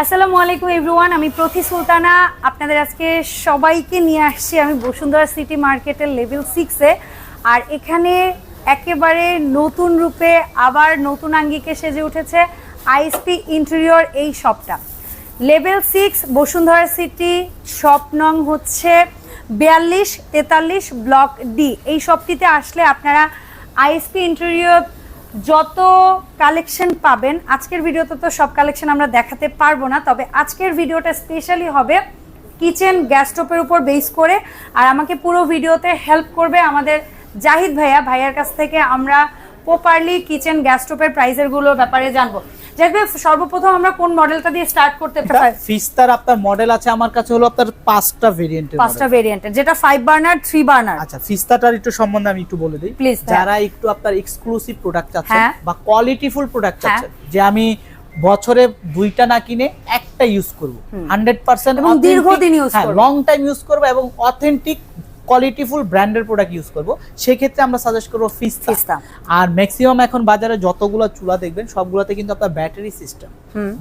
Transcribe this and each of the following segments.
আসসালামু আলাইকুম এভরিওয়ান আমি প্রতি সুলতানা। আপনাদের আজকে সবাইকে নিয়ে আসছি আমি বসুন্ধরা সিটি মার্কেটের লেভেল সিক্সে আর এখানে একেবারে নতুন রূপে আবার নতুন আঙ্গিকে সেজে উঠেছে আইএসপি ইন্টেরিয়র এই শপটা level six Bashundhara city shop নং হচ্ছে বিয়াল্লিশ তেতাল্লিশ ব্লক ডি এই শপটিতে আসলে আপনারা আইএসপি ইন্টেরিয়র যত কালেকশন পাবেন, আজকের ভিডিওতে তো সব কালেকশন আমরা দেখাতে পারব না, তবে আজকের ভিডিওটা স্পেশালি হবে কিচেন গ্যাস স্টোভের উপর বেস করে, আর আমাকে পুরো ভিডিওতে হেল্প করবে আমাদের জাহিদ ভাইয়া। ভাইয়ার কাছ থেকে আমরা প্রপারলি কিচেন গ্যাস স্টোভের প্রাইজেরগুলোর ব্যাপারে জানব। জাহিদ সর্বপ্রথম আমরা কোন মডেলটা দিয়ে স্টার্ট করতে পারি ফিস্তার আপনার মডেল আছে আমার কাছে হলো আপনার পাঁচটা ভেরিয়েন্টের পাঁচটা ভেরিয়েন্টের যেটা ফাইভ বার্নার থ্রি বার্নার আচ্ছা ফিস্তাটার একটু সম্বন্ধে আমি একটু বলে দিই ভাইয়া। যারা একটু আপনার এক্সক্লুসিভ প্রোডাক্ট চাচ্ছেন হ্যাঁ। বা কোয়ালিটিফুল প্রোডাক্ট হ্যাঁ। চাচ্ছেন যে আমি বছরে দুইটা না কিনে একটা ইউজ করব হান্ড্রেড পার্সেন্ট এবং দীর্ঘদিন করব। লং টাইম ইউজ করব এবং অথেন্টিক কোয়ালিটিফুল ব্র্যান্ডের প্রোডাক্ট ইউজ করব সেক্ষেত্রে আমরা সাজেস্ট করব ফিস্তা। আর ম্যাক্সিমাম এখন বাজারে যতগুলো চুলা দেখবেন সবগুলোতে কিন্তু আপনার ব্যাটারি সিস্টেম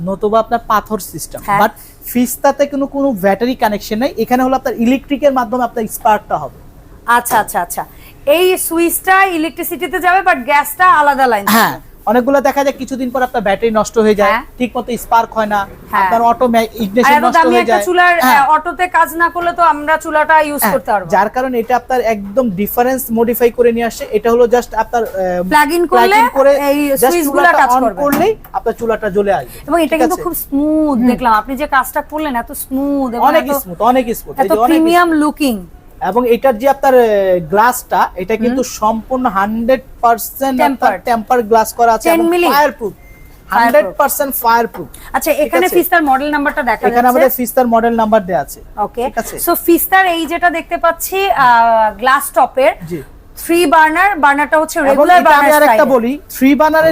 নতুবা আপনার পাথর সিস্টেম। বাট ফিস্তাতে কোনো কোনো ব্যাটারি কানেকশন নেই এখানে হলো আপনার ইলেকট্রিকের মাধ্যমে আপনার স্পার্কটা হবে। আচ্ছা আচ্ছা আচ্ছা। এই সুইচটা ইলেকট্রিসিটিতে যাবে বাট গ্যাসটা আলাদা লাইন হ্যাঁ। অনেকগুলো দেখা যায় কিছুদিন পর আপনার ব্যাটারি নষ্ট হয়ে যায় হ্যাঁ। ঠিক মতো স্পার্ক হয় না হ্যাঁ। আপনার অটো ইগনিশন নষ্ট হয়ে যায়। চুলার হ্যাঁ। অটোতে কাজ না করলে তো আমরা চুলাটা ইউজ হ্যাঁ, করতে পারব। যার কারণে এটা আপনার একদম ডিফারেন্স মডিফাই করে নিয়ে আসছে এটা হলো জাস্ট আপনার প্লাগ ইন করলে এই সুইচগুলা কাজ করবে। করলেই আপনার চুলাটা জ্বলে আসবে। এবং এটা কিন্তু খুব স্মুথ দেখলাম। আপনি যে কাজটা করলেন এত স্মুথ অনেক স্মুথ অনেক স্মুথ এত প্রিমিয়াম লুকিং এবং এটার যে আপনার গ্লাসটা এটা কিন্তু সম্পূর্ণ হান্ড্রেড পার্সেন্ট. টেম্পার গ্লাস করা আছে 10 milli? Fire proof hundred percent fire আচ্ছা এখানে ফিস্তার মডেল নাম্বারটা দেখা এখানে আমাদের ফিস্তার মডেল নাম্বার দেওয়া আছে। ওকে সো ফিস্তার এই যেটা দেখতে পাচ্ছি গ্লাস টপের থ্রি বার্নার বার্নারটা হচ্ছে রেগুলার বার্নার বলি থ্রি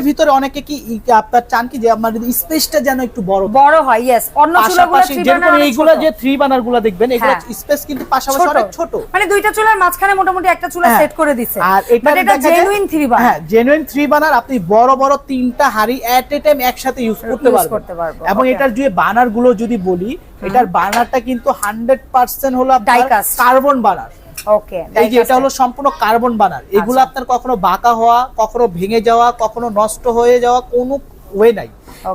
ভিতরে অনেকে কি আপনার চান কি যে আমার স্পেসটা যেন একটু বড় বড় হয় ইয়েস অন্য চুলাগুলো পাশাপাশি থ্রি বার্নার এইগুলো যে থ্রি দেখবেন এগুলো হ্যাঁ। স্পেস কিন্তু পাশাপাশি অনেক ছোট। মানে দুইটা চুলার মাঝখানে মোটামুটি একটা চুলা হ্যাঁ। সেট করে দিছে। আর এটা জেনুইন থ্রি বার্নার হ্যাঁ জেনুইন থ্রি আপনি বড় বড় তিনটা হাড়ি এট এ টাইম একসাথে ইউজ করতে পারবেন। এবং এটার যে বানারগুলো যদি বলি এটার বানারটা কিন্তু হান্ড্রেড পার্সেন্ট হলো Die cast। Carbon burner okay এই যে এটা হলো সম্পূর্ণ কার্বন বানার এগুলো আচ্ছা। আপনার কখনো বাঁকা হওয়া কখনো ভেঙে যাওয়া কখনো নষ্ট হয়ে যাওয়া কোনো ওয়ে নাই।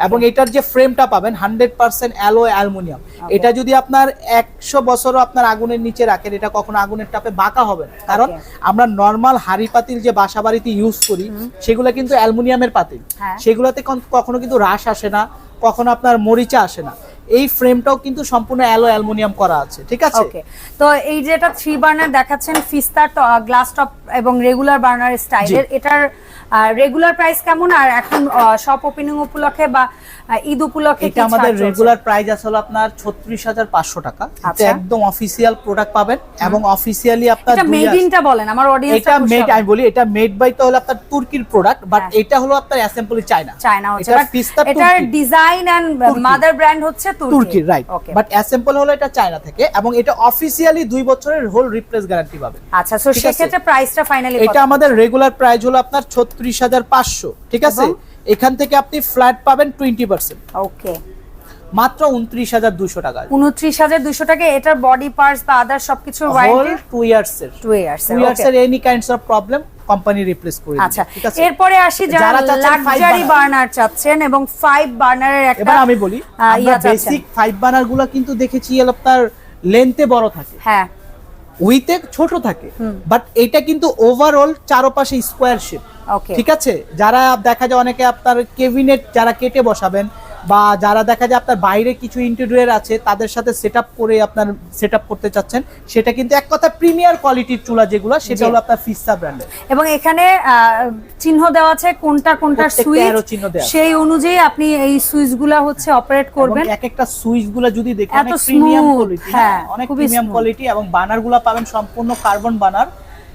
এবং এটার যে ফ্রেমটা পাবেন হান্ড্রেড পার্সেন্ট অ্যালো অ্যালুমিনিয়াম এটা যদি আপনার একশো বছরও আপনার আগুনের নিচে রাখেন এটা কখনো আগুনের টাপে বাঁকা হবে না। কারণ আমরা নর্মাল হাড়ি পাতিল যে বাসা বাড়িতে ইউজ করি সেগুলো কিন্তু অ্যালুমিনিয়ামের পাতিল। হ্যাঁ। সেগুলোতে কখনো কিন্তু রাশ আসে না কখনো আপনার মরিচা আসে না। এই ফ্রেমটাও কিন্তু সম্পূর্ণ অ্যালো অ্যালুমিনিয়াম করা আছে ঠিক আছে? ওকে। তো এই যেটা থ্রি বার্নার দেখাচ্ছেন ফিস্তার গ্লাস টপ এবং রেগুলার বার্নার স্টাইলের এটার রেগুলার প্রাইস কেমন? আর এখন শপ ওপেনিং উপলক্ষে বা ঈদ উপলক্ষে এটা আমাদের রেগুলার প্রাইস আছে হলো আপনার ছত্রিশ হাজার পাঁচশো টাকা। এটা আচ্ছা। একদম অফিসিয়াল প্রোডাক্ট পাবেন এবং অফিসিয়ালি আপনার এটা মেড ইনটা বলেন আমার অডিয়েন্স এটা মেড আমি বলি এটা মেড বাই তো হলো আপনার তুর্কির প্রোডাক্ট বাট হ্যাঁ। এটা হলো আপনার অ্যাসেম্বলি চায়না চায়না হচ্ছে এটা বাট পিস্তা এটার ডিজাইন এন্ড মাদার ব্র্যান্ড হচ্ছে তুর্কি। রাইট বাট অ্যাসেম্বল হলো এটা চায়না থেকে এবং এটা অফিসিয়ালি দুই বছরের হোল রিপ্লেস গ্যারান্টি পাবেন। আচ্ছা সো। সেক্ষেত্রে প্রাইসটা ফাইনালি এটা আমাদের রেগুলার প্রাইস হলো আপনার ছত্রিশ হাজার পাঁচশো ঠিক আছে? এখান থেকে আপনি ফ্ল্যাট পাবেন টোয়েন্টি পার্সেন্ট। ওকে। মাত্র উনত্রিশ হাজার দুশো টাকা। উনত্রিশ হাজার দুশো টাকা এটার বডি পার্টস বা আদার ওয়ারেন্টি টু ইয়ার্স এর। টু ইয়ার্স টু ইয়ার্স এর any kinds of problem company replace করে আচ্ছা এরপরে আসি যারা লাক্সারি বার্নার চাচ্ছেন এবং ফাইভ বার্নারের একটা এবার আমি বলি আমরা বেসিক ফাইভ বানারগুলো কিন্তু দেখেছি আপনার লেন্থে বড় থাকে। হ্যাঁ। উইথে ছোট থাকে বাট এটা কিন্তু ওভারঅল চারপাশে স্কোয়ার শেপ ঠিক আছে? যারা দেখা যায় অনেকে আপনার কেবিনেট যারা কেটে বসাবেন বা যারা দেখা যায় আপনার বাইরে কিছু ইন্টেরিয়র আছে তাদের সাথে সেট করে আপনার সেট করতে চাচ্ছেন সেটা কিন্তু এক কথা প্রিমিয়ার কোয়ালিটির চুলা যেগুলো সেটা হলো আপনার ফিস্তা ব্র্যান্ডের এবং এখানে চিহ্ন দেওয়া আছে কোনটা কোনটা সুইচ সেই অনুযায়ী আপনি এই সুইচগুলা হচ্ছে অপারেট করবেন। এক একটা সুইচগুলা যদি দেখেন অনেক প্রিমিয়াম কোয়ালিটি হ্যাঁ, অনেক প্রিমিয়াম কোয়ালিটি এবং বানারগুলা পাবেন সম্পূর্ণ কার্বন বানার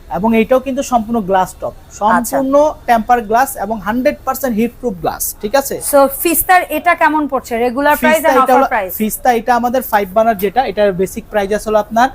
এবং এইটাও কিন্তু সম্পূর্ণ গ্লাস টপ সম্পূর্ণ টেম্পার গ্লাস এবং hundred percent heat proof glass ঠিক আছে? সো ফিস্তার এটা কেমন পড়ছে? রেগুলার প্রাইস এটা অফার প্রাইস ফিস্তা এটা আমাদের ফাইভ বানার যেটা এটার বেসিক প্রাইস আসলে আপনার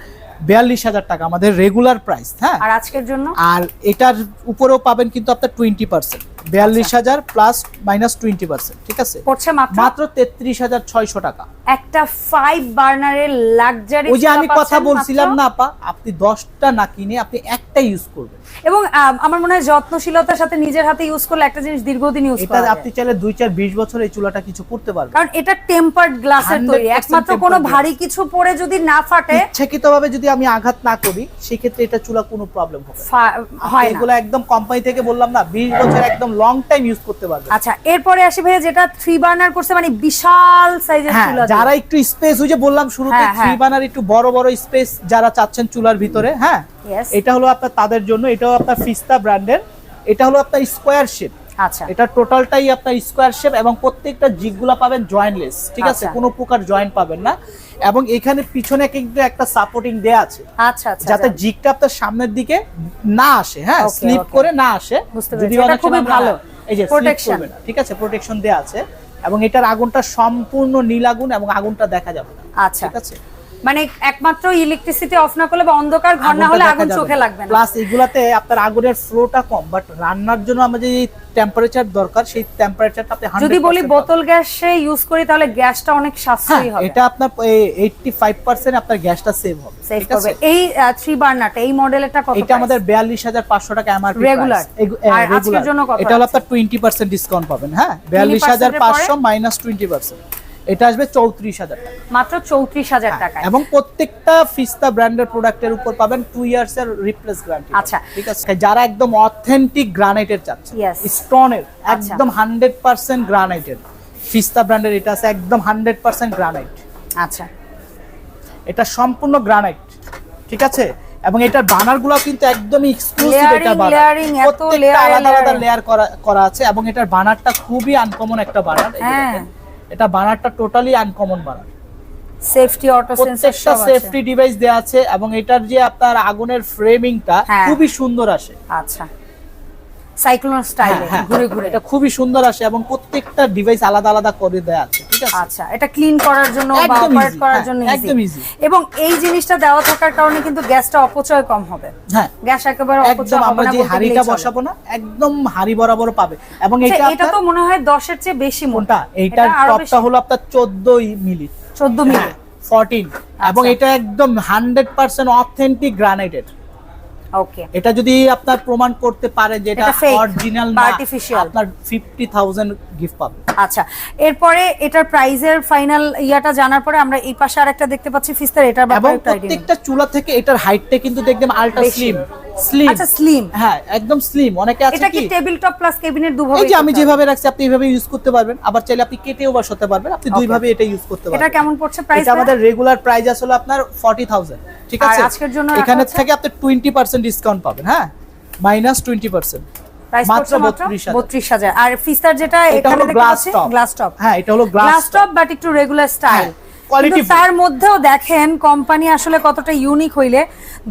বিয়াল্লিশ হাজার টাকা আমাদের রেগুলার প্রাইস হ্যাঁ? আর আজকের জন্য? আর এটার উপরেও পাবেন কিন্তু আপনার টোয়েন্টি পার্সেন্ট বিয়াল্লিশ হাজার প্লাস মাইনাস টোয়েন্টি পার্সেন্ট ঠিক আছে? পড়ছে মাত্র? তেত্রিশ হাজার ছয়শো টাকা। একটা ফাইভ বার্নারের লাক্সারি ওই যে আমি কথা বলছিলাম না আপা আপনি দশটা না কিনে আপনি একটা ইউজ করবেন। এবং আমার মনে হয় যত্নশীলতার সাথে নিজের হাতে ইউজ করলে একটা জিনিস দীর্ঘদিন ইউজ করা আপনি। চাইলে দুই চার বিশ বছর এই চুলাটা কিছু করতে পারবেন। কারণ এটা টেম্পার্ড গ্লাসের তৈরি। একমাত্র কোনো ভারী কিছু পরে যদি না ফাটে ইচ্ছাকৃত ভাবে যদি আমি আঘাত না করি সেক্ষেত্রে এটা চুলা কোনো প্রবলেম হবে হয় এগুলো একদম কোম্পানি থেকে বললাম না বিশ বছর একদম লং টাইম ইউজ করতে পারবে। আচ্ছা এরপরে আসি ভাইয়া যেটা থ্রি বার্নার করছে মানে বিশাল সাইজের হ্যাঁ চুলা যারা একটু স্পেস ওই যে বললাম শুরুতে হ্যাঁ, থ্রি বার্নার একটু বড় বড় স্পেস যারা চাচ্ছেন চুলার ভিতরে হ্যাঁ? এটা হলো আপনার তাদের জন্য এটাও আপনার ফিস্তা ব্র্যান্ডের এটা হলো আপনার স্কোয়ার শেপ আচ্ছা। এটা টোটালটাই আপনার স্কোয়ার শেপ এবং প্রত্যেকটা জিগগুলা পাবেন জয়েন্টলেস ঠিক আছে? আচ্ছা। কোনো প্রকার জয়েন্ট পাবেন না। এবং এখানে পিছনে কিন্তু একটা সাপোর্টিং দেয়া আছে। আচ্ছা আচ্ছা যাতে। জিগটা আপনার সামনের দিকে না আসে হ্যাঁ? স্লিপ করে না আসে। যদি অনেক খুবই ভালো। এই যে প্রোটেকশন ঠিক আছে? প্রোটেকশন দেয়া আছে। এবং এটার আগুনটা সম্পূর্ণ নীল আগুন এবং আগুনটা দেখা যাবে না। আচ্ছা। ঠিক আছে? মানে একমাত্র ইলেকট্রিসিটি অফ না করলে বা অন্ধকার ঘর না হলে আগুন চোখে লাগবে না। প্লাস এগুলাতে আপনার আগুনের ফ্লোটা কম বাট রান্নার জন্য আমাদের যে টেম্পারেচার দরকার সেই টেম্পারেচারটা আপনি 100% যদি বলি বোতল গ্যাসে ইউজ করি তাহলে গ্যাসটা অনেক হ্যাঁ সাশ্রয়ী হবে। এটা আপনার এইটটি ফাইভ পার্সেন্ট আপনার গ্যাসটা সেভ হবে। সেভ আছে? এই থ্রি বার্নারটা এই মডেলটা কত এটা আমাদের বিয়াল্লিশ হাজার পাঁচশো টাকা এমআরপি রেগুলার আর আজকের জন্য কত এটা হলো আপনার টোয়েন্টি পার্সেন্ট ডিসকাউন্ট পাবেন হ্যাঁ? বিয়াল্লিশ হাজার 20% এটা আসবে চৌত্রিশ হাজার টাকা। মাত্র চৌত্রিশ হাজার হ্যাঁ, টাকায়। এবং প্রত্যেকটা ফিস্তা ব্র্যান্ডের প্রোডাক্টের উপর পাবেন টু ইয়ার্স এর রিপ্লেস গ্যারান্টি আচ্ছা। ঠিক আছে? যারা একদম অথেন্টিক গ্রানাইটের চাচ্ছে. স্টোনের আচ্ছা। একদম হান্ড্রেড পার্সেন্ট গ্রানাইটের ফিস্তা ব্র্যান্ডের এটা আছে একদম হান্ড্রেড পার্সেন্ট গ্রানাইট আচ্ছা। এটা সম্পূর্ণ গ্রানাইট ঠিক আছে? এবং এটার বানারগুলো কিন্তু একদমই এক্সক্লুসিভ এটা বানার প্রত্যেকটা আলাদা আলাদা লেয়ার করা করা আছে এবং এটার বানারটা খুবই আনকমন একটা বানার হ্যাঁ। এটা বানারটা totally uncommon burner safety auto sensor safety device দেয়া আছে এবং এটার যে আপনার আগুনের ফ্রেমিংটা হ্যাঁ। খুবই সুন্দর আসে। আচ্ছা। সাইক্লোন স্টাইলে হ্যাঁ, হ্যাঁ, ঘুরে ঘুরে। এটা খুবই সুন্দর আসে এবং প্রত্যেকটা ডিভাইস আলাদা আলাদা করে দেয়া আছে। আছে। আচ্ছা এটা ক্লিন করার জন্য বা অপারেট করার হ্যাঁ, জন্য একদম। এবং এই জিনিসটা দেওয়া থাকার কারণে কিন্তু গ্যাসটা অপচয় কম হবে। হ্যাঁ। গ্যাস একেবারে অপচয় হবে না যে হাড়িটা বসাবো না একদম হাড়ি বরাবর পাবে। এবং আচ্ছা, এটা এটা তো মনে হয় দশের চেয়ে বেশি মোটা। এটা টপটা হলো আপনার চোদ্দই মিলি। চোদ্দ মিলি। ফোরটিন এবং এটা একদম হান্ড্রেড পার্সেন্ট অথেন্টিক গ্রানাইটেড এটা যদি আপনার প্রমাণ করতে পারে যে এটা অরিজিনাল না। আপনার ফিফটি থাউজেন্ড গিফট পাবেন আচ্ছা এরপরে এটার প্রাইজের ফাইনাল ইয়াটা জানার পরে আমরা এই পাশে আরেকটা দেখতে পাচ্ছি ফিস্টার এটার ব্যাপারে প্রত্যেকটা চুলা থেকে এটার হাইটটা কিন্তু দেখবেন আলট্রা স্লিম স্লিম আচ্ছা স্লিম হ্যাঁ একদম স্লিম অনেকে আছে এটা কি টেবিল টপ প্লাস কেবিনেট দুভাবে এই যে আমি যেভাবে রাখছি আপনি এইভাবে ইউজ করতে পারবেন। আবার চাইলে আপনি কেটেও বসাতে পারবেন। আপনি দুই Okay. ভাবে এটা ইউজ করতে পারবেন। এটা কেমন পড়ছে প্রাইস এটা আমাদের রেগুলার প্রাইস আসলে আপনার 40000 ঠিক আছে? আজকের জন্য এখানে থেকে আপনি 20% ডিসকাউন্ট পাবেন হ্যাঁ? মাইনাস 20% প্রাইস মাত্র 32,000 32000 আর ফিস্টার যেটা এখানে দেখতে গ্লাস টপ গ্লাস টপ হ্যাঁ এটা হলো গ্লাস টপ বাট একটু রেগুলার স্টাইল কিন্তু তার মধ্যেও দেখেন কোম্পানি আসলে কতটা ইউনিক হইলে।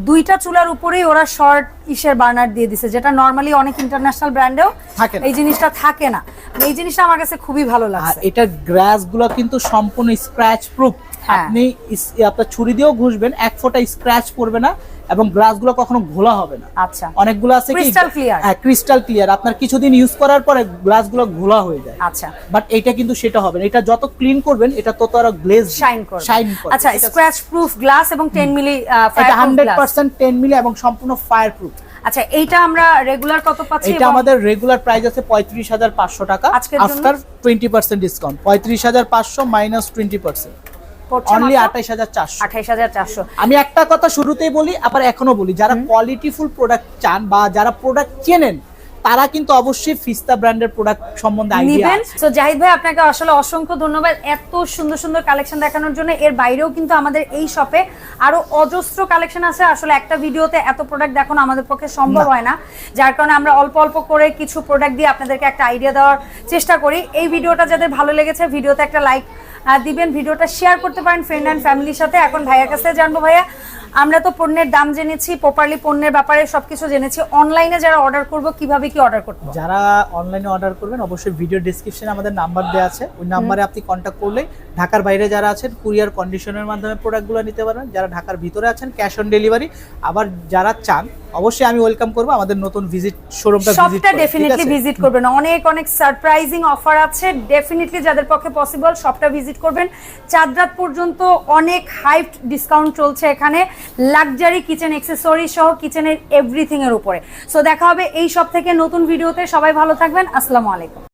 দুইটা চুলার উপরেই ওরা শর্ট ইসের বার্নার দিয়ে দিছে যেটা নরমালি অনেক ইন্টারন্যাশনাল ব্র্যান্ডেও থাকে না। এই জিনিসটা থাকে না। এই জিনিসটা আমার কাছে খুবই ভালো আর লাগছে। এটার গ্রাসগুলো কিন্তু সম্পূর্ণ স্ক্র্যাচ প্রুফ। আপনি আপনার ছুরি দিয়েও ঘুষবেন এক ফোঁটা স্ক্র্যাচ পড়বে না এবং গ্লাসগুলো কখনো ঘোলা হবে না। আচ্ছা। অনেকগুলো আছে কি? Crystal হ্যাঁ ক্রিস্টাল ক্লিয়ার আপনার কিছুদিন ইউজ করার পরে গ্লাসগুলো ঘোলা হয়ে যায়। আচ্ছা। বাট এটা কিন্তু সেটা হবে না। এটা যত ক্লিন করবেন এটা তত আরও গ্লেজ শাইন করবে। শাইন করবে। আচ্ছা স্ক্র্যাচ প্রুফ গ্লাস এবং 10 মিলি এটা হান্ড্রেড পার্সেন্ট টেন মিলি এবং সম্পূর্ণ ফায়ার প্রুফ আচ্ছা এইটা আমরা রেগুলার কত পাচ্ছি এটা আমাদের রেগুলার প্রাইস আছে পঁয়ত্রিশ হাজার পাঁচশো টাকা। আজকের জন্য? আফটার টোয়েন্টি পার্সেন্ট ডিসকাউন্ট পঁয়ত্রিশ হাজার পাঁচশো মাইনাস টোয়েন্টি পার্সেন্ট পড়ছে অনলি মাত্র আঠাইশ হাজার চারশো। 28400 আমি একটা কথা শুরুতেই বলি আবার এখনও বলি যারা কোয়ালিটিফুল প্রোডাক্ট চান বা যারা প্রোডাক্ট চেনেন তারা কিন্তু অবশ্যই ফিস্তা ব্র্যান্ডের প্রোডাক্ট সম্বন্ধে আইডিয়া তো জাহিদ ভাই আপনাকে আসলে অসংখ্য ধন্যবাদ এত সুন্দর সুন্দর কালেকশন দেখানোর জন্য। এর বাইরেও কিন্তু আমাদের এই শপে আরও অজস্র কালেকশন আছে। আসলে একটা ভিডিওতে এত প্রোডাক্ট দেখানো আমাদের পক্ষে সম্ভব হয় না। যার কারণে আমরা অল্প অল্প করে কিছু প্রোডাক্ট দিয়ে আপনাদেরকে একটা আইডিয়া দেওয়ার চেষ্টা করি। এই ভিডিওটা যাদের ভালো লেগেছে ভিডিওতে একটা লাইক দিবেন। ভিডিওটা শেয়ার করতে পারেন ফ্রেন্ড অ্যান্ড ফ্যামিলির সাথে। এখন ভাইয়ার কাছে জানব ভাইয়া আমরা তো পণ্যের দাম জেনেছি প্রপারলি পণ্যের ব্যাপারে সবকিছু জেনেছি। অনলাইনে যারা অর্ডার করব কীভাবে কি অর্ডার করতে হবে? যারা অনলাইনে অর্ডার করবেন অবশ্যই ভিডিও ডিসক্রিপশনে আমাদের নাম্বার দেওয়া আছে। ওই নাম্বারে আপনি কন্ট্যাক্ট করলেই ঢাকার বাইরে যারা আছেন কুরিয়ার কন্ডিশনের মাধ্যমে প্রোডাক্টগুলো নিতে পারবেন। যারা ঢাকার ভিতরে আছেন ক্যাশ অন ডেলিভারি আবার যারা চান অবশ্যই আমি ওয়েলকাম করব আমাদের নতুন ভিজিট শোরুমটা ভিজিট সবটা ডেফিনেটলি ভিজিট করবেন। অনেক অনেক সারপ্রাইজিং অফার আছে। ডেফিনেটলি যাদের পক্ষে পসিবল সবটা ভিজিট করবেন। চাঁদ রাত পর্যন্ত অনেক হাইপ ডিসকাউন্ট চলছে এখানে। লাক্সারি কিচেন এক্সেসরি সহ কিচেনের এভরিথিং এর উপরে। সো দেখা হবে এই সব থেকে নতুন ভিডিওতে সবাই ভালো থাকবেন। আসসালামু আলাইকুম।